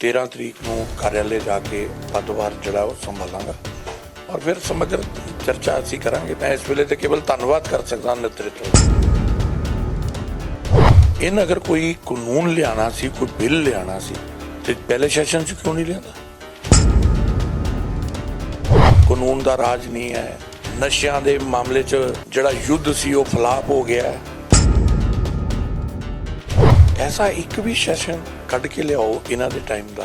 13 ਤਰੀਕ ਨੂੰ ਕਾਰਿਆਲੇ ਜਾ ਕੇ ਪਦਵਾਰ ਜਿਹੜਾ ਉਹ ਸੰਭਾਲਾਂਗਾ ਔਰ ਫਿਰ ਸਮਗਰ ਚਰਚਾ ਅਸੀਂ ਕਰਾਂਗੇ। ਮੈਂ ਇਸ ਵੇਲੇ ਤੇ ਕੇਵਲ ਧੰਨਵਾਦ ਕਰ ਸਕਦਾ ਨੇਤਰਤਵ ਇਹਨਾਂ ਅਗਰ ਕੋਈ ਕਾਨੂੰਨ ਲਿਆਣਾ ਸੀ, ਕੋਈ ਬਿੱਲ ਲਿਆਣਾ ਸੀ, ਤੇ ਪਹਿਲੇ ਸੈਸ਼ਨ 'ਚ ਕਿਉਂ ਨਹੀਂ ਲਿਆਂਦਾ? ਕਾਨੂੰਨ ਦਾ ਰਾਜ ਨਹੀਂ ਹੈ। ਨਸ਼ਿਆਂ ਦੇ ਮਾਮਲੇ 'ਚ ਜਿਹੜਾ ਯੁੱਧ ਸੀ, ਉਹ ਫਲਾਪ ਹੋ ਗਿਆ ਐਸਾ ਇੱਕ ਵੀ ਸੈਸ਼ਨ ਕੱਢ ਕੇ ਲਿਆਓ ਇਹਨਾਂ ਦੇ ਟਾਈਮ ਦਾ,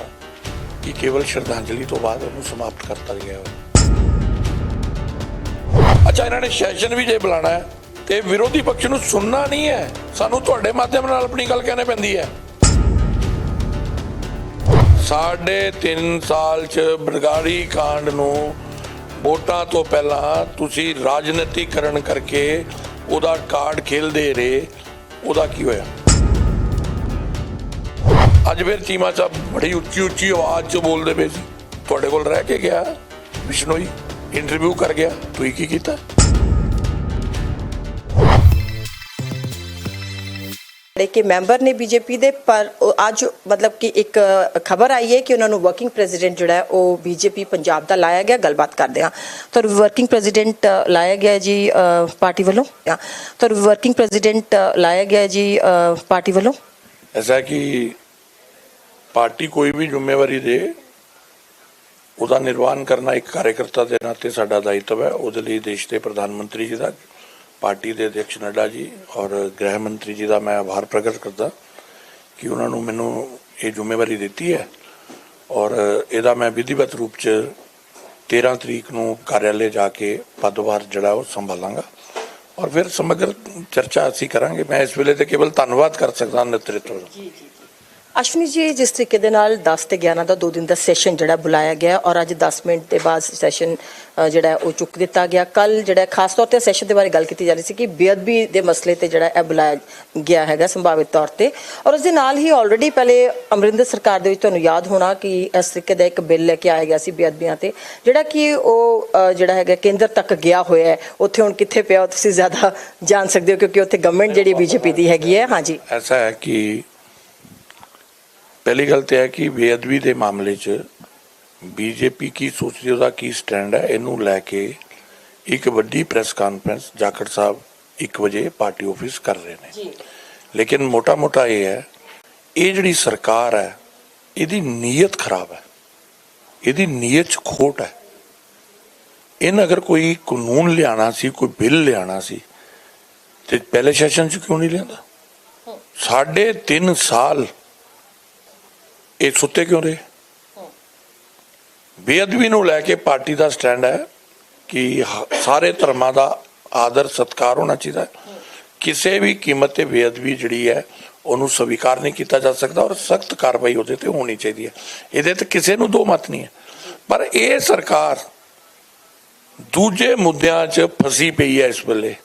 ਕਿ ਕੇਵਲ ਸ਼ਰਧਾਂਜਲੀ ਤੋਂ ਬਾਅਦ ਉਹਨੂੰ ਸਮਾਪਤ ਕਰਤਾ ਗਿਆ ਅੱਛਾ, ਇਹਨਾਂ ਨੇ ਸੈਸ਼ਨ ਵੀ ਜੇ ਬੁਲਾਣਾ ਹੈ, ਤੇ ਵਿਰੋਧੀ ਪਕਸ਼ ਨੂੰ ਸੁਣਨਾ ਨਹੀਂ ਹੈ, ਸਾਨੂੰ ਤੁਹਾਡੇ ਮਾਧਿਅਮ ਨਾਲ ਆਪਣੀ ਗੱਲ ਕਹਿਣੀ ਪੈਂਦੀ ਹੈ। ਸਾਢੇ 3 ਸਾਲ ਚ ਬਰਗਾੜੀ ਕਾਂਡ ਨੂੰ ਵੋਟਾਂ ਤੋਂ ਪਹਿਲਾਂ ਤੁਸੀਂ ਰਾਜਨੀਤੀਕਰਨ ਕਰਕੇ ਉਹਦਾ ਕਾਰਡ ਖੇਲਦੇ ਰਹੇ, ਉਹਦਾ ਕੀ ਹੋਇਆ? ਅੱਜ ਫਿਰ ਚੀਮਾ ਸਾਹਿਬ ਬੜੀ ਉੱਚੀ ਉੱਚੀ ਆਵਾਜ਼ 'ਚ ਬੋਲਦੇ ਪਏ ਸੀ। ਤੁਹਾਡੇ ਕੋਲ ਰਹਿ ਕੇ ਗਿਆ ਵਿਸ਼ਨੋਈ ਇੰਟਰਵਿਊ ਕਰ ਗਿਆ। ਤੁਸੀਂ ਕੀ ਕੀਤਾ? ਜਿਹੜੇ ਕਿ ਮੈਂਬਰ ਨੇ ਬੀਜੇਪੀ ਦੇ ਪਰ ਅੱਜ ਮਤਲਬ ਕਿ ਇੱਕ ਖਬਰ ਆਈ ਹੈ ਕਿ ਉਹਨਾਂ ਨੂੰ ਵਰਕਿੰਗ ਪ੍ਰੈਜ਼ੀਡੈਂਟ ਜਿਹੜਾ ਹੈ ਉਹ ਬੀਜੇਪੀ ਪੰਜਾਬ ਦਾ ਲਾਇਆ ਗਿਆ। ਗੱਲਬਾਤ ਕਰਦੇ ਹਾਂ। ਤਾਂ ਵਰਕਿੰਗ ਪ੍ਰੈਜ਼ੀਡੈਂਟ ਲਾਇਆ ਗਿਆ ਜੀ ਪਾਰਟੀ ਵੱਲੋਂ। ਤਾਂ ਵਰਕਿੰਗ ਪ੍ਰੈਜ਼ੀਡੈਂਟ ਲਾਇਆ ਗਿਆ ਜੀ ਪਾਰਟੀ ਵੱਲੋਂ। ਐਸਾ ਕਿ ਪਾਰਟੀ ਕੋਈ ਵੀ ਜ਼ਿੰਮੇਵਾਰੀ ਦੇ, ਉਹਦਾ ਨਿਰਵਾਹਨ ਕਰਨਾ ਇੱਕ ਕਾਰਜਕਰਤਾ ਦੇ ਨਾਤੇ ਸਾਡਾ ਦਾਇਿਤਵ ਹੈ। ਉਹਦੇ ਲਈ ਦੇਸ਼ ਦੇ ਪ੍ਰਧਾਨ ਮੰਤਰੀ ਜੀ ਦਾ, ਪਾਰਟੀ ਦੇ ਅਧਿਕਸ਼ ਨੱਡਾ ਜੀ ਔਰ ਗ੍ਰਹਿ ਮੰਤਰੀ ਜੀ ਦਾ ਮੈਂ ਆਭਾਰ ਪ੍ਰਗਟ ਕਰਦਾ ਕਿ ਉਹਨਾਂ ਨੂੰ ਮੈਨੂੰ ਇਹ ਜ਼ਿੰਮੇਵਾਰੀ ਦਿੱਤੀ ਹੈ ਔਰ ਇਹਦਾ ਮੈਂ ਵਿਧੀਵਤ ਰੂਪ ਚ 13 ਤਰੀਕ ਨੂੰ ਕਾਰਿਆਲੇ ਜਾ ਕੇ ਪਦਵਾਰ ਜਿਹੜਾ ਉਹ ਸੰਭਾਲਾਂਗਾ। ਔਰ ਫਿਰ ਸਮਗਰ ਚਰਚਾ ਅਸੀਂ ਕਰਾਂਗੇ। ਮੈਂ ਇਸ ਵੇਲੇ ਤੇ ਕੇਵਲ ਧੰਨਵਾਦ ਕਰ ਸਕਦਾ ਨੇਤਰਤਵ ਦਾ। ਅਸ਼ਵਨੀ ਜੀ ਜਿਸ ਤਰੀਕੇ ਦੇ ਨਾਲ 10 ਤੇ 11 ਦਾ ਦੋ ਦਿਨ ਦਾ ਸੈਸ਼ਨ ਜਿਹੜਾ ਬੁਲਾਇਆ ਗਿਆ ਔਰ ਅੱਜ 10 ਮਿੰਟ ਦੇ ਬਾਅਦ ਸੈਸ਼ਨ ਜਿਹੜਾ ਉਹ ਚੁੱਕ ਦਿੱਤਾ ਗਿਆ। ਕੱਲ ਜਿਹੜਾ ਖਾਸ ਤੌਰ ਤੇ ਸੈਸ਼ਨ ਦੇ ਬਾਰੇ ਗੱਲ ਕੀਤੀ ਜਾ ਰਹੀ ਸੀ ਕਿ ਬੇਅਦਬੀ ਦੇ ਮਸਲੇ ਤੇ ਜਿਹੜਾ ਇਹ ਬੁਲਾਇਆ ਗਿਆ ਹੈਗਾ ਸੰਭਾਵਿਤ ਤੌਰ ਤੇ। ਔਰ ਉਸ ਦੇ ਨਾਲ ਹੀ ਆਲਰੇਡੀ ਪਹਿਲੇ ਅਮਰਿੰਦਰ ਸਰਕਾਰ ਦੇ ਵਿੱਚ ਤੁਹਾਨੂੰ ਯਾਦ ਹੋਣਾ ਕਿ ਇਸ ਤਰੀਕੇ ਦਾ ਇੱਕ ਬਿੱਲ ਲੈ ਕੇ ਆਇਆ ਗਿਆ ਸੀ ਬੇਅਦਬੀਆਂ ਤੇ ਜਿਹੜਾ ਕਿ ਉਹ ਜਿਹੜਾ ਹੈਗਾ ਕੇਂਦਰ ਤੱਕ ਗਿਆ ਹੋਇਆ ਹੈ। ਉੱਥੇ ਹੁਣ ਕਿੱਥੇ ਪਿਆ ਤੁਸੀਂ ਜ਼ਿਆਦਾ ਜਾਣ ਸਕਦੇ ਹੋ ਕਿਉਂਕਿ ਉੱਥੇ ਗਵਰਨਮੈਂਟ ਜਿਹੜੀ ਬੀਜੇਪੀ ਦੀ ਹੈਗੀ ਹੈ। ਹਾਂਜੀ। ਐਸਾ ਹੈ ਕਿ ਪਹਿਲੀ ਗੱਲ ਤੇ ਹੈ ਕਿ ਬੇਅਦਬੀ ਦੇ ਮਾਮਲੇ 'ਚ ਬੀਜੇਪੀ ਕੀ ਸੋਚਦੀ ਉਹਦਾ ਕੀ ਸਟੈਂਡ ਹੈ ਇਹਨੂੰ ਲੈ ਕੇ ਇੱਕ ਵੱਡੀ ਪ੍ਰੈਸ ਕਾਨਫਰੰਸ ਜਾਖੜ ਸਾਹਿਬ 1 ਵਜੇ ਪਾਰਟੀ ਆਫਿਸ ਕਰ ਰਹੇ ਨੇ। ਜੀ। ਲੇਕਿਨ ਮੋਟਾ-ਮੋਟਾ ਇਹ ਹੈ ਇਹ ਜਿਹੜੀ ਸਰਕਾਰ ਹੈ ਇਹਦੀ ਨੀਅਤ ਖਰਾਬ ਹੈ। ਇਹਦੀ ਨੀਅਤ 'ਚ ਖੋਟ ਹੈ। ਇਹਨ ਅਗਰ ਕੋਈ ਕਾਨੂੰਨ ਲਿਆਣਾ ਸੀ ਕੋਈ ਬਿੱਲ ਲਿਆਣਾ ਸੀ ਤੇ ਪਹਿਲੇ ਸੈਸ਼ਨ 'ਚ ਕਿਉਂ ਨਹੀਂ ਲਿਆਂਦਾ? ਸਾਢੇ 3 ਸਾਲ ਇਹ ਸੁੱਤੇ ਕਿਉਂ ਰਹੇ? ਬੇਅਦਬੀ ਨੂੰ ਲੈ ਕੇ ਪਾਰਟੀ ਦਾ ਸਟੈਂਡ ਹੈ ਕਿ ਸਾਰੇ ਧਰਮਾਂ ਦਾ ਆਦਰ, ਸਤਕਾਰ ਹੋਣਾ ਚਾਹੀਦਾ ਕਿਸੇ ਵੀ ਕੀਮਤ ਤੇ ਬੇਅਦਬੀ ਜਿਹੜੀ ਹੈ, ਉਹਨੂੰ ਸਵੀਕਾਰ ਨਹੀਂ ਕੀਤਾ ਜਾ ਸਕਦਾ ਔਰ ਸਖਤ ਕਾਰਵਾਈ ਉਹਦੇ ਤੇ ਹੋਣੀ ਚਾਹੀਦੀ ਹੈ। ਇਹਦੇ ਤੇ ਕਿਸੇ ਨੂੰ ਦੋ ਮਤ ਨਹੀਂ ਹੈ। ਪਰ ਇਹ ਸਰਕਾਰ ਦੂਜੇ ਮੁੱਦਿਆਂ 'ਚ ਫਸੀ ਪਈ ਹੈ ਇਸ ਵੇਲੇ।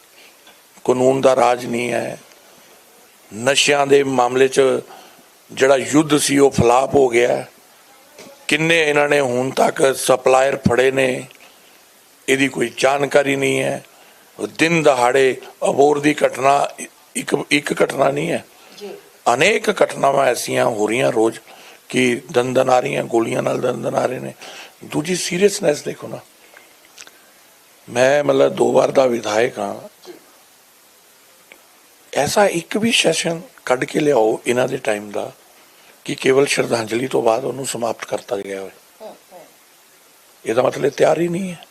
ਕਾਨੂੰਨ ਦਾ ਰਾਜ ਨਹੀਂ ਹੈ। ਨਸ਼ਿਆਂ ਦੇ ਮਾਮਲੇ 'ਚ ਜਿਹੜਾ ਯੁੱਧ ਸੀ ਉਹ ਫਲਾਪ ਹੋ ਗਿਆ। ਕਿੰਨੇ ਇਹਨਾਂ ਨੇ ਹੁਣ ਤੱਕ ਸਪਲਾਇਰ ਫੜੇ ਨੇ ਇਹਦੀ ਕੋਈ ਜਾਣਕਾਰੀ ਨਹੀਂ ਹੈ। ਦਿਨ ਦਹਾੜੇ ਅਬੋਰ ਦੀ ਘਟਨਾ ਇੱਕ ਇੱਕ ਘਟਨਾ ਨਹੀਂ ਹੈ। ਜੀ। ਅਨੇਕ ਘਟਨਾਵਾਂ ਐਸੀਆਂ ਹੋ ਰਹੀਆਂ ਰੋਜ਼ ਕਿ ਦੰਦਨ ਆ ਰਹੀਆਂ ਗੋਲੀਆਂ ਨਾਲ ਦੰਦਨ ਆ ਰਹੇ ਨੇ। ਦੂਜੀ ਸੀਰੀਅਸਨੈਸ ਦੇਖੋ ਨਾ। ਮੈਂ ਮਤਲਬ ਦੋ ਵਾਰ ਦਾ ਵਿਧਾਇਕ ਹਾਂ। ਐਸਾ ਇੱਕ ਵੀ ਸੈਸ਼ਨ ਕੱਢ ਕੇ ਲਿਆਓ ਇਹਨਾਂ ਦੇ ਟਾਈਮ ਦਾ ਕਿ ਕੇਵਲ ਸ਼ਰਧਾਂਜਲੀ ਤੋਂ ਬਾਅਦ ਉਹਨੂੰ ਸਮਾਪਤ ਕਰਤਾ ਗਿਆ ਹੋਵੇ। ਇਹਦਾ ਮਤਲਬ ਤਿਆਰੀ ਨਹੀਂ ਹੈ।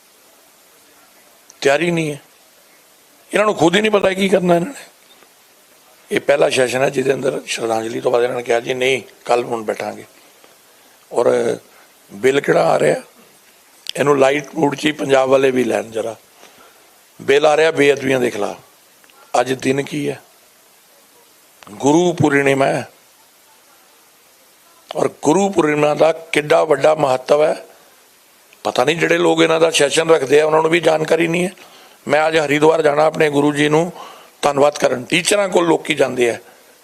ਤਿਆਰੀ ਨਹੀਂ ਹੈ। ਇਹਨਾਂ ਨੂੰ ਖੁਦ ਹੀ ਨਹੀਂ ਪਤਾ ਕੀ ਕਰਨਾ ਇਹਨਾਂ ਨੇ। ਇਹ ਪਹਿਲਾ ਸੈਸ਼ਨ ਹੈ ਜਿਹਦੇ ਅੰਦਰ ਸ਼ਰਧਾਂਜਲੀ ਤੋਂ ਬਾਅਦ ਇਹਨਾਂ ਨੇ ਕਿਹਾ ਜੀ, ਨਹੀਂ ਕੱਲ ਹੁਣ ਬੈਠਾਂਗੇ। ਔਰ ਬਿੱਲ ਕਿਹੜਾ ਆ ਰਿਹਾ? ਇਹਨੂੰ ਲਾਈਟ ਮੂਡ 'ਚ ਹੀ ਪੰਜਾਬ ਵਾਲੇ ਵੀ ਲੈਣ ਜਰਾ। ਬਿੱਲ ਆ ਰਿਹਾ ਬੇਅਦਬੀਆਂ ਦੇ ਖਿਲਾਫ। ਅੱਜ ਦਿਨ ਕੀ ਹੈ? ਗੁਰੂ ਪੂਰਨਿਮਾ ਹੈ। ਔਰ ਗੁਰੂ ਪੂਰਨਿਮਾ ਦਾ ਕਿੱਡਾ ਵੱਡਾ ਮਹੱਤਵ ਹੈ। ਪਤਾ ਨਹੀਂ ਜਿਹੜੇ ਲੋਕ ਇਹਨਾਂ ਦਾ ਸੈਸ਼ਨ ਰੱਖਦੇ ਆ ਉਹਨਾਂ ਨੂੰ ਵੀ ਜਾਣਕਾਰੀ ਨਹੀਂ ਹੈ। ਮੈਂ ਅੱਜ ਹਰਿਦੁਆਰ ਜਾਣਾ ਆਪਣੇ ਗੁਰੂ ਜੀ ਨੂੰ ਧੰਨਵਾਦ ਕਰਨ। ਟੀਚਰਾਂ ਕੋਲ ਲੋਕੀ ਜਾਂਦੇ ਆ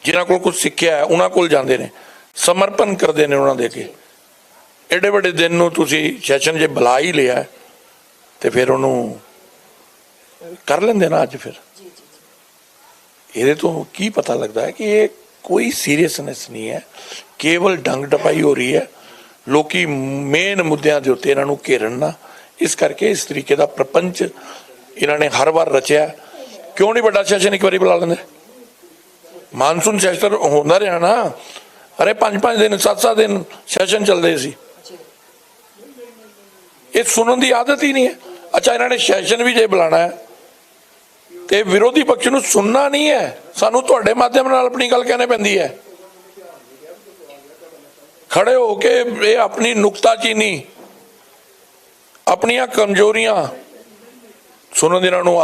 ਜਿਨ੍ਹਾਂ ਕੋਲ ਕੁਝ ਸਿੱਖਿਆ ਹੈ ਉਹਨਾਂ ਕੋਲ ਜਾਂਦੇ ਨੇ। ਸਮਰਪਣ ਕਰਦੇ ਨੇ ਉਹਨਾਂ ਦੇ ਕੇ ਐਡੇ ਵੱਡੇ ਦਿਨ ਨੂੰ ਤੁਸੀਂ ਸੈਸ਼ਨ ਜੇ ਬੁਲਾ ਹੀ ਲਿਆ ਤੇ ਫਿਰ ਉਹਨੂੰ ਕਰ ਲੈਂਦੇ ਨਾ ਅੱਜ ਫਿਰ। ਇਹਦੇ ਤੋਂ ਕੀ ਪਤਾ ਲੱਗਦਾ ਹੈ ਕਿ ਇਹ ਕੋਈ ਸੀਰੀਅਸਨੈਸ ਨਹੀਂ ਹੈ। ਕੇਵਲ ਡੰਗ ਟਪਾਈ ਹੋ ਰਹੀ ਹੈ। ਲੋਕੀ ਮੇਨ ਮੁੱਦਿਆਂ ਦੇ ਉੱਤੇ ਇਹਨਾਂ ਨੂੰ ਘੇਰਨ ਨਾ। ਇਸ ਕਰਕੇ ਇਸ ਤਰੀਕੇ ਦਾ ਪ੍ਰਪੰਚ ਇਹਨਾਂ ਨੇ ਹਰ ਵਾਰ ਰਚਿਆ। ਕਿਉਂ ਨਹੀਂ ਵੱਡਾ ਸੈਸ਼ਨ ਇੱਕ ਵਾਰੀ ਬੁਲਾ ਲੈਂਦੇ? ਮਾਨਸੂਨ ਸੈਸ਼ਨ ਹੁੰਦਾ ਰਿਹਾ ਨਾ। ਅਰੇ ਪੰਜ ਪੰਜ ਦਿਨ, ਸੱਤ ਸੱਤ ਦਿਨ ਸੈਸ਼ਨ ਚੱਲਦੇ ਸੀ। ਇਹ ਸੁਣਨ ਦੀ ਆਦਤ ਹੀ ਨਹੀਂ ਹੈ। ਅੱਛਾ, ਇਹਨਾਂ ਨੇ ਸੈਸ਼ਨ ਵੀ ਜੇ ਬੁਲਾਣਾ ਹੈ ਤੇ ਵਿਰੋਧੀ ਪਕਸ਼ ਨੂੰ ਸੁਣਨਾ ਨਹੀਂ ਹੈ। ਸਾਨੂੰ ਤੁਹਾਡੇ ਮਾਧਿਅਮ ਨਾਲ ਆਪਣੀ ਗੱਲ ਕਹਿਣੀ ਪੈਂਦੀ ਹੈ। ਖੜੇ ਹੋ ਕੇ ਇਹ ਆਪਣੀ ਨੁਕਤਾਚੀਨੀ ਆਪਣੀਆਂ ਕਮਜ਼ੋਰੀਆਂ ਸੁਣਨ ਦੀ ਇਹਨਾਂ ਨੂੰ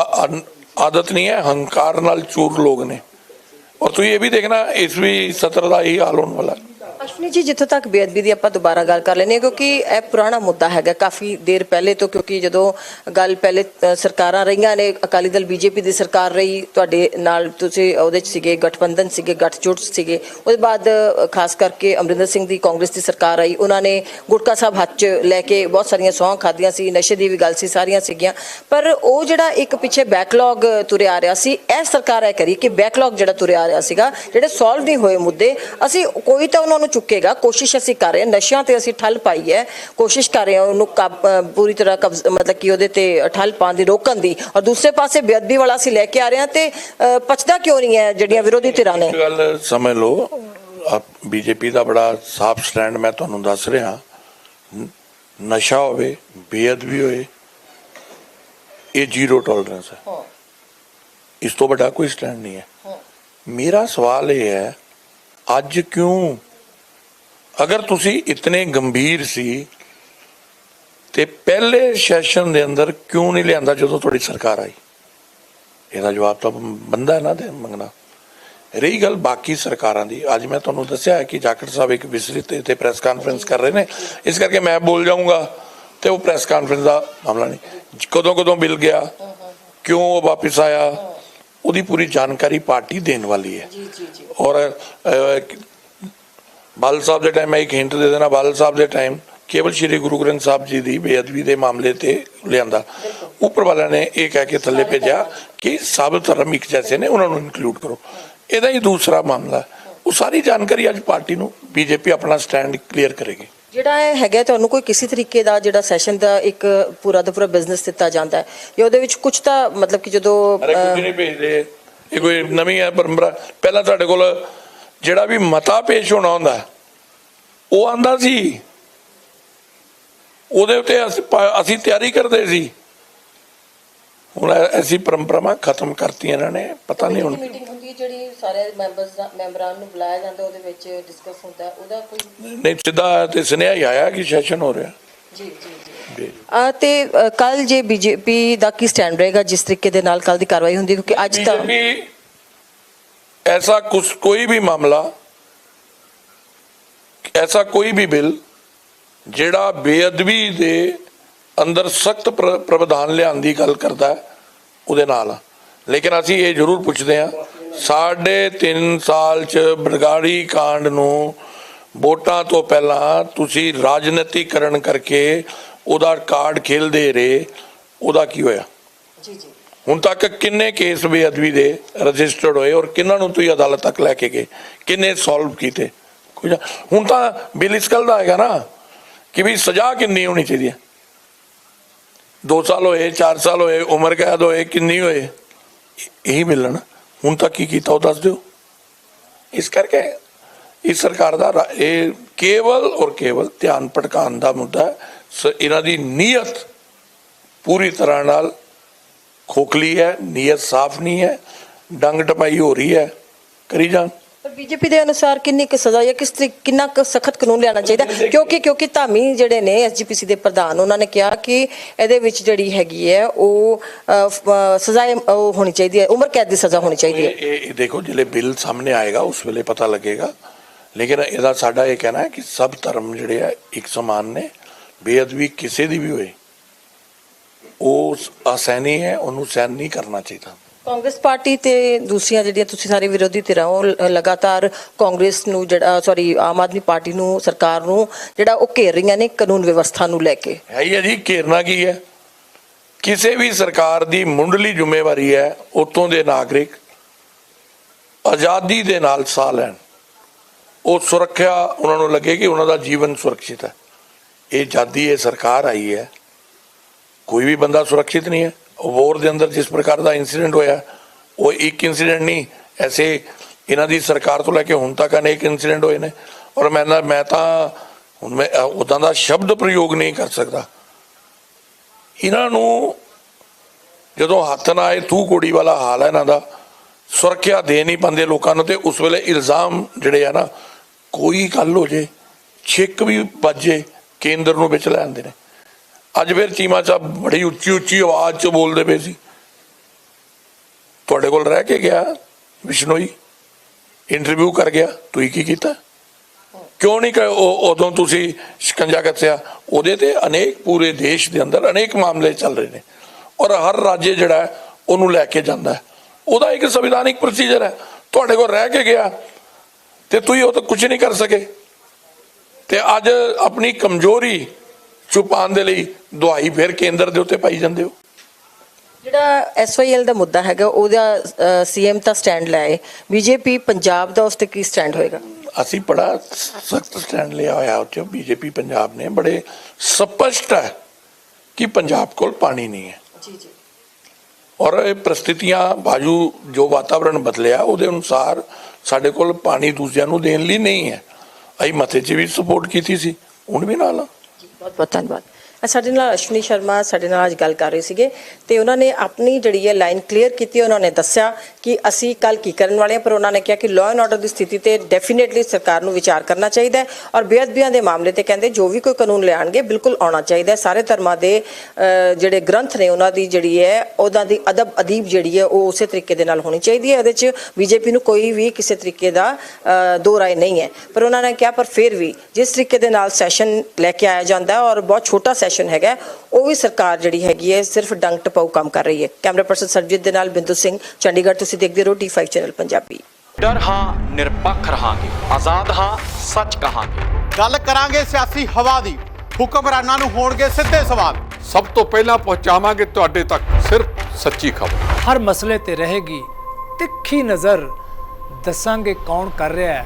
ਆਦਤ ਨਹੀਂ ਹੈ, ਹੰਕਾਰ ਨਾਲ ਚੂਰ ਲੋਕ ਨੇ। ਔਰ ਤੁਸੀਂ ਇਹ ਵੀ ਦੇਖਣਾ, ਇਸ ਵੀ ਸਤਰ ਦਾ ਹੀ ਹਾਲ ਹੋਣ ਵਾਲਾ ਹੈ। ਅਸ਼ਵਨੀ ਜੀ, ਜਿੱਥੋਂ ਤੱਕ ਬੇਅਦਬੀ ਦੀ ਆਪਾਂ ਦੁਬਾਰਾ ਗੱਲ ਕਰ ਲੈਂਦੇ ਹਾਂ, ਕਿਉਂਕਿ ਇਹ ਪੁਰਾਣਾ ਮੁੱਦਾ ਹੈਗਾ ਕਾਫੀ ਦੇਰ ਪਹਿਲੇ ਤੋਂ, ਕਿਉਂਕਿ ਜਦੋਂ ਗੱਲ ਪਹਿਲੇ ਸਰਕਾਰਾਂ ਰਹੀਆਂ ਨੇ, ਅਕਾਲੀ ਦਲ ਬੀਜੇਪੀ ਦੀ ਸਰਕਾਰ ਰਹੀ, ਤੁਹਾਡੇ ਨਾਲ ਤੁਸੀਂ ਉਹਦੇ ਚ ਸੀਗੇ, ਗਠਬੰਧਨ ਸੀਗੇ, ਗੱਠਜੋੜ ਸੀਗੇ, ਉਹਦੇ ਬਾਅਦ ਖਾਸ ਕਰਕੇ ਅਮਰਿੰਦਰ ਸਿੰਘ ਦੀ ਕਾਂਗਰਸ ਦੀ ਸਰਕਾਰ ਆਈ, ਉਹਨਾਂ ਨੇ ਗੁਟਕਾ ਸਾਹਿਬ ਹੱਥ 'ਚ ਲੈ ਕੇ ਬਹੁਤ ਸਾਰੀਆਂ ਸੌਂ ਖਾਧੀਆਂ ਸੀ, ਨਸ਼ੇ ਦੀ ਵੀ ਗੱਲ ਸੀ, ਸਾਰੀਆਂ ਸੀਗੀਆਂ, ਪਰ ਉਹ ਜਿਹੜਾ ਇੱਕ ਪਿੱਛੇ ਬੈਕਲੌਗ ਤੁਰਿਆ ਆ ਰਿਹਾ ਸੀ, ਇਹ ਸਰਕਾਰ ਇਹ ਕਰੀ ਕਿ ਬੈਕਲੌਗ ਜਿਹੜਾ ਤੁਰਿਆ ਆ ਰਿਹਾ ਸੀਗਾ, ਜਿਹੜੇ ਸੋਲਵ ਨਹੀਂ ਹੋਏ ਮੁੱਦੇ, ਅਸੀਂ ਕੋਈ ਤਾਂ ਉਹਨਾਂ ਨੂੰ ਚੁੱਕੇਗਾ। ਕੋਸ਼ਿਸ਼ ਅਸੀਂ ਕਰ ਰਹੇ ਹਾਂ। ਨਸ਼ਿਆਂ ਤੇ ਅਸੀਂ ਠੱਲ ਪਾਈ ਹੈ। ਕੋਸ਼ਿਸ਼ ਕਰ ਰਹੇ ਹਾਂ ਉਹਨੂੰ ਪੂਰੀ ਤਰ੍ਹਾਂ ਕਬਜ਼ ਮਤਲਬ ਕਿ ਉਹਦੇ ਤੇ ਠੱਲ ਪਾਉਣ ਦੀ ਰੋਕਣ ਦੀ। ਔਰ ਦੂਸਰੇ ਪਾਸੇ ਬੇਅਦਬੀ ਵਾਲਾ ਅਸੀਂ ਲੈ ਕੇ ਆ ਰਹੇ ਹਾਂ ਤੇ ਅ, ਪਚਦਾ ਕਿਉਂ ਨਹੀਂ ਹੈ ਜਿਹੜੀਆਂ ਵਿਰੋਧੀ ਧਿਰਾਂ ਨੇ? ਗੱਲ ਸਮਝ ਲਓ। ਬੀਜੇਪੀ ਦਾ ਬੜਾ ਸਾਫ਼ ਸਟੈਂਡ ਮੈਂ ਤੁਹਾਨੂੰ ਦੱਸ ਰਿਹਾ। ਨਸ਼ਾ ਹੋਵੇ ਬੇਅਦਬੀ ਹੋਏ ਇਹ ਜ਼ੀਰੋ ਟੋਲਰੈਂਸ ਹੈ। ਇਸ ਤੋਂ ਵੱਡਾ ਕੋਈ ਸਟੈਂਡ ਨਹੀਂ ਹੈ। ਮੇਰਾ ਸਵਾਲ ਇਹ ਹੈ ਅੱਜ ਕਿਉਂ ਅਗਰ ਤੁਸੀਂ ਇਤਨੇ ਗੰਭੀਰ ਸੀ ਤੇ ਪਹਿਲੇ ਸੈਸ਼ਨ ਦੇ ਅੰਦਰ ਕਿਉਂ ਨਹੀਂ ਲਿਆਂਦਾ ਜਦੋਂ ਤੁਹਾਡੀ ਸਰਕਾਰ ਆਈ? ਇਹਦਾ ਜਵਾਬ ਤਾਂ ਬੰਦਾ ਨਾ ਦੇ ਮੰਗਣਾ। ਰਹੀ ਗੱਲ ਬਾਕੀ ਸਰਕਾਰਾਂ ਦੀ। ਅੱਜ ਮੈਂ ਤੁਹਾਨੂੰ ਦੱਸਿਆ ਹੈ ਕਿ ਜਾਖੜ ਸਾਹਿਬ ਇੱਕ ਵਿਸਤ੍ਰਿਤ ਤੇ ਪ੍ਰੈਸ ਕਾਨਫਰੰਸ ਕਰ ਰਹੇ ਨੇ। ਇਸ ਕਰਕੇ ਮੈਂ ਬੋਲ ਜਾਊਂਗਾ ਤੇ ਉਹ ਪ੍ਰੈਸ ਕਾਨਫਰੰਸ ਦਾ ਮਾਮਲਾ ਨਹੀਂ। ਕਦੋਂ ਕਦੋਂ ਮਿਲ ਗਿਆ ਕਿਉਂ ਉਹ ਵਾਪਸ ਆਇਆ ਉਹਦੀ ਪੂਰੀ ਜਾਣਕਾਰੀ ਪਾਰਟੀ ਦੇਣ ਵਾਲੀ ਹੈ। ਜੀ ਜੀ ਜੀ। ਔਰ ਬਾਦਲ ਸਾਹਿਬ ਦੇ ਟਾਈਮ ਮੈਂ ਇੱਕ ਹਿੰਟ ਦੇ ਦੇਣਾ ਬਾਦਲ ਸਾਹਿਬ ਦੇ ਟਾਈਮ ਕੇਵਲ ਸ਼੍ਰੀ ਗੁਰੂ ਗ੍ਰੰਥ ਸਾਹਿਬ ਜੀ ਦੀ ਬੇਅਦਬੀ ਦੇ ਮਾਮਲੇ ਤੇ ਲਿਆਂਦਾ। ਉੱਪਰ ਵਾਲਿਆਂ ਨੇ ਇਹ ਕਹਿ ਕੇ ਥੱਲੇ ਭੇਜਿਆ ਕਿ ਸਭ ਧਰਮ ਇੱਕ ਜੈਸੇ ਨੇ ਉਹਨਾਂ ਨੂੰ ਇਨਕਲੂਡ ਕਰੋ। ਇਹਦਾ ਹੀ ਦੂਸਰਾ ਮਾਮਲਾ। ਉਹ ਸਾਰੀ ਜਾਣਕਾਰੀ ਅੱਜ ਪਾਰਟੀ ਨੂੰ ਬੀਜੇਪੀ ਆਪਣਾ ਸਟੈਂਡ ਕਲੀਅਰ ਕਰੇਗੀ। ਜਿਹੜਾ ਇਹ ਹੈਗਾ ਤੁਹਾਨੂੰ ਕੋਈ ਕਿਸੇ ਤਰੀਕੇ ਦਾ ਜਿਹੜਾ ਸੈਸ਼ਨ ਦਾ ਇੱਕ ਪੂਰਾ ਦਾ ਪੂਰਾ ਬਿਜ਼ਨਸ ਦਿੱਤਾ ਜਾਂਦਾ ਹੈ ਜਾਂ ਉਹਦੇ ਵਿੱਚ ਕੁਝ ਤਾਂ ਮਤਲਬ ਕਿ ਜਦੋਂ ਅਰੇ ਅ, ਕੁਝ ਨਹੀਂ ਭੇਜਦੇ। ਇਹ ਕੋਈ ਨਵੀਂ ਹੈ ਪਰੰਪਰਾ। ਪਹਿਲਾਂ ਤੁਹਾਡੇ ਕੋਲ ਜਿਹੜਾ ਵੀ ਮਤਾ ਪੇਸ਼ ਹੋਣਾ ਹੁੰਦਾ ਉਹ ਆਂਦਾ ਸੀ। ਉਹਦੇ ਉੱਤੇ ਅਸੀਂ ਤਿਆਰੀ ਕਰਦੇ ਸੀ। ਹੁਣ ਐਸੀ ਪਰੰਪਰਾਵਾਂ ਖਤਮ ਕਰਤੀਆਂ ਇਹਨਾਂ ਨੇ ਪਤਾ ਨਹੀਂ ਹੁਣ ਜਿਹੜੀ ਸਾਰੇ ਮੈਂਬਰਸ ਮੈਂਬਰਾਂ ਨੂੰ ਬੁਲਾਇਆ ਜਾਂਦਾ ਉਹਦੇ ਵਿੱਚ ਡਿਸਕਸ ਹੁੰਦਾ ਉਹਦਾ ਕੋਈ ਨਹੀਂ ਸਿੱਧਾ ਤੇ ਸੁਨੇਹਾ ਹੀ ਆਇਆ ਕਿ ਸੈਸ਼ਨ ਹੋ ਰਿਹਾ। ਜੀ ਜੀ ਤੇ ਕੱਲ ਜੇ ਬੀਜੇਪੀ ਦਾ ਕੀ ਸਟੈਂਡ ਰਹੇਗਾ ਜਿਸ ਤਰੀਕੇ ਦੇ ਨਾਲ ਕੱਲ ਦੀ ਕਾਰਵਾਈ ਹੁੰਦੀ ਕਿਉਂਕਿ ਅੱਜ ਤਾਂ ऐसा कुछ कोई भी मामला ऐसा कोई भी ਬਿੱਲ ਜਿਹੜਾ ਬੇਅਦਬੀ ਦੇ ਅੰਦਰ ਸਖਤ ਪ੍ਰਵਧਾਨ ਲਿਆਉਣ ਦੀ ਗੱਲ ਕਰਦਾ ਹੈ ਉਹਦੇ ਨਾਲ ਆ। ਲੇਕਿਨ ਅਸੀਂ ਇਹ ਜ਼ਰੂਰ ਪੁੱਛਦੇ ਹਾਂ ਸਾਢੇ 3 ਸਾਲ ਚ ਬਰਗਾੜੀ ਕਾਂਡ ਨੂੰ ਵੋਟਾਂ ਤੋਂ ਪਹਿਲਾਂ ਤੁਸੀਂ ਰਾਜਨੀਤੀਕਰਨ ਕਰਕੇ ਉਹਦਾ ਕਾਰਡ ਖੇਲਦੇ ਰਹੇ ਉਹਦਾ ਕੀ ਹੋਇਆ ਜੀ ਜੀ ਹੁਣ ਤੱਕ ਕਿੰਨੇ ਕੇਸ ਬੇਅਦਬੀ ਦੇ ਰਜਿਸਟਰਡ ਹੋਏ ਔਰ ਕਿੰਨਾਂ ਨੂੰ ਤੁਸੀਂ ਅਦਾਲਤ ਤੱਕ ਲੈ ਕੇ ਗਏ? ਕਿੰਨੇ ਸੋਲਵ ਕੀਤੇ? ਹੁਣ ਤਾਂ ਬਿੱਲ ਇਸ ਗੱਲ ਦਾ ਹੈਗਾ ਨਾ ਕਿ ਵੀ ਸਜ਼ਾ ਕਿੰਨੀ ਹੋਣੀ ਚਾਹੀਦੀ ਹੈ? 2 ਸਾਲ ਹੋਏ 4 ਸਾਲ ਹੋਏ, ਉਮਰ ਕੈਦ ਹੋਏ, ਕਿੰਨੀ ਹੋਏ? ਇਹੀ ਮਿਲਣ ਹੁਣ ਤੱਕ ਕੀ ਕੀਤਾ ਉਹ ਦੱਸ ਦਿਓ। ਇਸ ਕਰਕੇ ਇਸ ਸਰਕਾਰ ਦਾ ਇਹ ਕੇਵਲ ਔਰ ਕੇਵਲ ਧਿਆਨ ਭਟਕਾਉਣ ਦਾ ਮੁੱਦਾ ਹੈ। ਸ- ਇਹਨਾਂ ਦੀ ਨੀਅਤ ਪੂਰੀ ਤਰ੍ਹਾਂ ਨਾਲ ਖੋਖਲੀ ਹੈ ਨੀਅਤ ਸਾਫ਼ ਨਹੀਂ ਹੈ ਡੰਗ ਟਪਾਈ ਹੋ ਰਹੀ ਹੈ। ਕਰੀ ਜਾਣ। ਪਰ ਬੀਜੇਪੀ ਦੇ ਅਨੁਸਾਰ ਕਿੰਨੀ ਕੁ ਸਜ਼ਾ ਜਾਂ ਕਿਸ ਤਰੀਕੇ ਕਿੰਨਾ ਕੁ ਸਖਤ ਕਾਨੂੰਨ ਲਿਆਉਣਾ ਚਾਹੀਦਾ? ਕਿਉਂਕਿ ਕਿਉਂਕਿ ਧਾਮੀ ਜਿਹੜੇ ਨੇ ਐਸਜੀਪੀਸੀ ਦੇ ਪ੍ਰਧਾਨ ਉਹਨਾਂ ਨੇ ਕਿਹਾ ਕਿ ਇਹਦੇ ਵਿੱਚ ਜਿਹੜੀ ਹੈਗੀ ਹੈ ਉਹ ਸਜ਼ਾ ਹੋਣੀ ਚਾਹੀਦੀ ਹੈ ਉਮਰ ਕੈਦ ਦੀ ਸਜ਼ਾ ਹੋਣੀ ਚਾਹੀਦੀ ਹੈ। ਇਹ ਦੇਖੋ ਜਿਹੜੇ ਬਿੱਲ ਸਾਹਮਣੇ ਆਏਗਾ ਉਸ ਵੇਲੇ ਪਤਾ ਲੱਗੇਗਾ। ਲੇਕਿਨ ਇਹਦਾ ਸਾਡਾ ਇਹ ਕਹਿਣਾ ਹੈ ਕਿ ਸਭ ਧਰਮ ਜਿਹੜੇ ਆ ਇੱਕ ਸਮਾਨ ਨੇ। ਬੇਅਦਬੀ ਕਿਸੇ ਦੀ ਵੀ ਹੋਏ। ਉਹ ਅਸੈਨੀ ਹੈ ਉਹਨੂੰ ਸਹਿਨ ਨਹੀਂ ਕਰਨਾ ਚਾਹੀਦਾ। ਕਾਂਗਰਸ ਪਾਰਟੀ ਤੇ ਦੂਸਰੀਆਂ ਜਿਹੜੀਆਂ ਤੁਸੀਂ ਸਾਰੇ ਵਿਰੋਧੀ ਧਿਰਾਂ ਉਹ ਲਗਾਤਾਰ ਕਾਂਗਰਸ ਨੂੰ ਜਿਹੜਾ ਸੌਰੀ ਆਮ ਆਦਮੀ ਪਾਰਟੀ ਨੂੰ ਸਰਕਾਰ ਨੂੰ ਜਿਹੜਾ ਉਹ ਘੇਰ ਰਹੀਆਂ ਨੇ ਕਾਨੂੰਨ ਵਿਵਸਥਾ ਨੂੰ ਲੈ ਕੇ। ਹੈ ਹੀ ਹੈ ਜੀ ਘੇਰਨਾ ਕੀ ਹੈ? ਕਿਸੇ ਵੀ ਸਰਕਾਰ ਦੀ ਮੁੰਡਲੀ ਜ਼ਿੰਮੇਵਾਰੀ ਹੈ ਉਤੋਂ ਦੇ ਨਾਗਰਿਕ ਆਜ਼ਾਦੀ ਦੇ ਨਾਲ ਸਾਹ ਲੈਣ। ਉਹ ਸੁਰੱਖਿਆ ਉਹਨਾਂ ਨੂੰ ਲੱਗੇ ਕਿ ਉਹਨਾਂ ਦਾ ਜੀਵਨ ਸੁਰੱਖਿਅਤ ਹੈ। ਇਹ ਜਾਦੀ ਇਹ ਸਰਕਾਰ ਆਈ ਹੈ ਕੋਈ ਵੀ ਬੰਦਾ ਸੁਰੱਖਿਅਤ ਨਹੀਂ ਹੈ। ਵੋਰ ਦੇ ਅੰਦਰ ਜਿਸ ਪ੍ਰਕਾਰ ਦਾ ਇਨਸੀਡੈਂਟ ਹੋਇਆ, ਉਹ ਇੱਕ ਇਨਸੀਡੈਂਟ ਨਹੀਂ, ਐਸੇ ਇਹਨਾਂ ਦੀ ਸਰਕਾਰ ਤੋਂ ਲੈ ਕੇ ਹੁਣ ਤੱਕ ਅਨੇਕ ਇਨਸੀਡੈਂਟ ਹੋਏ ਨੇ। ਔਰ ਮੈਂ ਨਾ ਮੈਂ ਤਾਂ ਹੁਣ ਮੈਂ ਉਦਾਂ ਦਾ ਸ਼ਬਦ ਪ੍ਰਯੋਗ ਨਹੀਂ ਕਰ ਸਕਦਾ। ਇਹਨਾਂ ਨੂੰ ਜਦੋਂ ਹੱਥ ਨਾ ਆਏ, ਤੂੰ ਕੋੜੀ ਵਾਲਾ ਹਾਲ ਹੈ ਇਹਨਾਂ ਦਾ। ਸੁਰੱਖਿਆ ਦੇ ਨਹੀਂ ਪਾਉਂਦੇ ਲੋਕਾਂ ਨੂੰ ਤੇ ਉਸ ਵੇਲੇ ਇਲਜ਼ਾਮ ਜਿਹੜੇ ਆ ਨਾ, ਕੋਈ ਗੱਲ ਹੋ ਜੇ, ਛਿੱਕ ਵੀ ਵੱਜੇ ਕੇਂਦਰ ਨੂੰ ਵਿੱਚ ਲੈ ਆਉਂਦੇ ਨੇ। ਅੱਜ ਫਿਰ ਚੀਮਾ ਸਾਹਿਬ ਬੜੀ ਉੱਚੀ ਉੱਚੀ ਆਵਾਜ਼ 'ਚ ਬੋਲਦੇ ਪਏ ਸੀ। ਤੁਹਾਡੇ ਕੋਲ ਰਹਿ ਕੇ ਗਿਆ ਵਿਸ਼ਨੋਈ? ਇੰਟਰਵਿਊ ਕਰ ਗਿਆ। ਤੁਸੀਂ ਕੀ ਕੀਤਾ? ਕਿਉਂ ਨਹੀਂ ਕਿ ਉਦੋਂ ਤੁਸੀਂ ਸ਼ਿਕੰਜਾ ਕੱਸਿਆ? ਉਹਦੇ ਤੇ ਅਨੇਕ ਪੂਰੇ ਦੇਸ਼ ਦੇ ਅੰਦਰ ਅਨੇਕ ਮਾਮਲੇ ਚੱਲ ਰਹੇ ਨੇ। ਔਰ ਹਰ ਰਾਜ ਜਿਹੜਾ ਉਹਨੂੰ ਲੈ ਕੇ ਜਾਂਦਾ ਉਹਦਾ ਇੱਕ ਸੰਵਿਧਾਨਿਕ ਪ੍ਰੋਸੀਜਰ ਹੈ। ਤੁਹਾਡੇ ਕੋਲ ਰਹਿ ਕੇ ਗਿਆ ਤੇ ਤੁਸੀਂ ਉਹ ਤਾਂ ਕੁਝ ਨਹੀਂ ਕਰ ਸਕੇ। ਤੇ ਅੱਜ ਆਪਣੀ ਕਮਜ਼ੋਰੀ ਛੁਪਾਉਣ ਦੇ ਲਈ ਦਵਾਈ ਫਿਰ ਕੇਂਦਰ ਦੇ ਉੱਤੇ ਪਾਈ ਜਾਂਦੇ ਹੋ? ਜਿਹੜਾ ਐਸਵਾਈਐਲ ਦਾ ਮੁੱਦਾ ਹੈਗਾ ਉਹਦਾ ਸੀਐਮ ਤਾਂ ਸਟੈਂਡ ਲਾਏ ਬੀਜੇਪੀ ਪੰਜਾਬ ਦਾ ਉਸ ਤੇ ਕੀ ਸਟੈਂਡ ਹੋਏਗਾ? ਅਸੀਂ ਬੜਾ ਸਖਤ ਸਟੈਂਡ ਲਿਆ ਹੋਇਆ ਉੱਥੇ। ਬੀਜੇਪੀ ਪੰਜਾਬ ਨੇ ਬੜੇ ਸਪਸ਼ਟ ਹੈ ਕਿ ਪੰਜਾਬ ਕੋਲ ਪਾਣੀ ਨਹੀਂ ਹੈ। ਜੀ ਜੀ। ਔਰ ਇਹ ਪ੍ਰਸਥਿਤੀਆਂ ਬਾਜੂ ਜੋ ਵਾਤਾਵਰਣ ਬਦਲਿਆ ਉਹਦੇ ਅਨੁਸਾਰ ਸਾਡੇ ਕੋਲ ਪਾਣੀ ਦੂਜਿਆਂ ਨੂੰ ਦੇਣ ਲਈ ਨਹੀਂ ਹੈ। ਅਸੀਂ ਮੱਥੇ 'ਚ ਵੀ ਸਪੋਰਟ ਕੀਤੀ ਸੀ ਹੁਣ ਵੀ ਨਾਲ ਆ। ਬਹੁਤ ਬਹੁਤ ਧੰਨਵਾਦ ਅ, ਸਾਡੇ ਨਾਲ ਅਸ਼ਵਨੀ ਸ਼ਰਮਾ ਸਾਡੇ ਨਾਲ ਅੱਜ ਗੱਲ ਕਰ ਰਹੇ ਸੀਗੇ ਤੇ ਉਹਨਾਂ ਨੇ ਆਪਣੀ ਜਿਹੜੀ ਹੈ ਲਾਈਨ ਕਲੀਅਰ ਕੀਤੀ, ਉਹਨਾਂ ਨੇ ਦੱਸਿਆ ਕਿ ਅਸੀਂ ਕੱਲ ਕੀ ਕਰਨ ਵਾਲੇ ਹਾਂ, ਪਰ ਉਹਨਾਂ ਨੇ ਕਿਹਾ ਕਿ ਲਾਅ ਐਂਡ ਆਰਡਰ ਦੀ ਸਥਿਤੀ ਤੇ ਡੈਫੀਨੇਟਲੀ ਸਰਕਾਰ ਨੂੰ ਵਿਚਾਰ ਕਰਨਾ ਚਾਹੀਦਾ ਹੈ ਔਰ ਬੇਅਦਬੀਆਂ ਦੇ ਮਾਮਲੇ ਤੇ ਕਹਿੰਦੇ ਜੋ ਵੀ ਕੋਈ ਕਾਨੂੰਨ ਲਿਆਣਗੇ ਬਿਲਕੁਲ ਆਉਣਾ ਚਾਹੀਦਾ ਹੈ। ਸਾਰੇ ਧਰਮਾਂ ਦੇ ਜਿਹੜੇ ਗ੍ਰੰਥ ਨੇ ਉਹਨਾਂ ਦੀ ਜਿਹੜੀ ਹੈ, ਉਹਨਾਂ ਦੀ ਅਦਬ ਅਦੀਬ ਜਿਹੜੀ ਹੈ, ਉਹ ਉਸੇ ਤਰੀਕੇ ਦੇ ਨਾਲ ਹੋਣੀ ਚਾਹੀਦੀ ਹੈ। ਇਹਦੇ 'ਚ ਬੀਜੇਪੀ ਨੂੰ ਕੋਈ ਵੀ ਕਿਸੇ ਤਰੀਕੇ ਦਾ ਦੋ ਰਾਏ ਨਹੀਂ ਹੈ। ਪਰ ਉਹਨਾਂ ਨੇ ਕਿਹਾ, ਪਰ ਫਿਰ ਵੀ ਜਿਸ ਤਰੀਕੇ ਦੇ ਨਾਲ ਸੈਸ਼ਨ ਲੈ ਕੇ ਆਇਆ ਜਾਂਦਾ ਹੈ ਔਰ ਬਹੁਤ ਛੋਟਾ ਸੈਸ਼ਨ ਹੈਗਾ ਉਹ ਵੀ ਸਰਕਾਰ ਜਿਹੜੀ ਹੈਗੀ ਹੈ ਸਿਰਫ ਡੰਗ ਟਪਾਊ ਕੰਮ ਕਰ ਰਹੀ ਹੈ। ਕੈਮਰਾ ਪਰਸਨ ਸਰਜੀਤ ਦੇ ਨਾਲ ਬਿੰਦੂ ਸਿੰਘ ਚੰਡੀਗੜ੍ਹ ਤੁਸੀਂ ਦੇਖਦੇ ਰਹੋ ਟੀ5 ਚੈਨਲ ਪੰਜਾਬੀ। ਡਰ ਹਾਂ ਨਿਰਪੱਖ ਰਹਾਂਗੇ ਆਜ਼ਾਦ ਹਾਂ ਸੱਚ ਕਹਾਂਗੇ। ਗੱਲ ਕਰਾਂਗੇ ਸਿਆਸੀ ਹਵਾ ਦੀ ਹੁਕਮਰਾਨਾਂ ਨੂੰ ਹੋਣਗੇ ਸਿੱਧੇ ਸਵਾਲ। ਸਭ ਤੋਂ ਪਹਿਲਾਂ ਪਹੁੰਚਾਵਾਂਗੇ ਤੁਹਾਡੇ ਤੱਕ ਸਿਰਫ ਸੱਚੀ ਖਬਰ। ਹਰ ਮਸਲੇ ਤੇ ਰਹੇਗੀ ਤਿੱਖੀ ਨਜ਼ਰ। ਦੱਸਾਂਗੇ ਕੌਣ ਕਰ ਰਿਹਾ ਹੈ।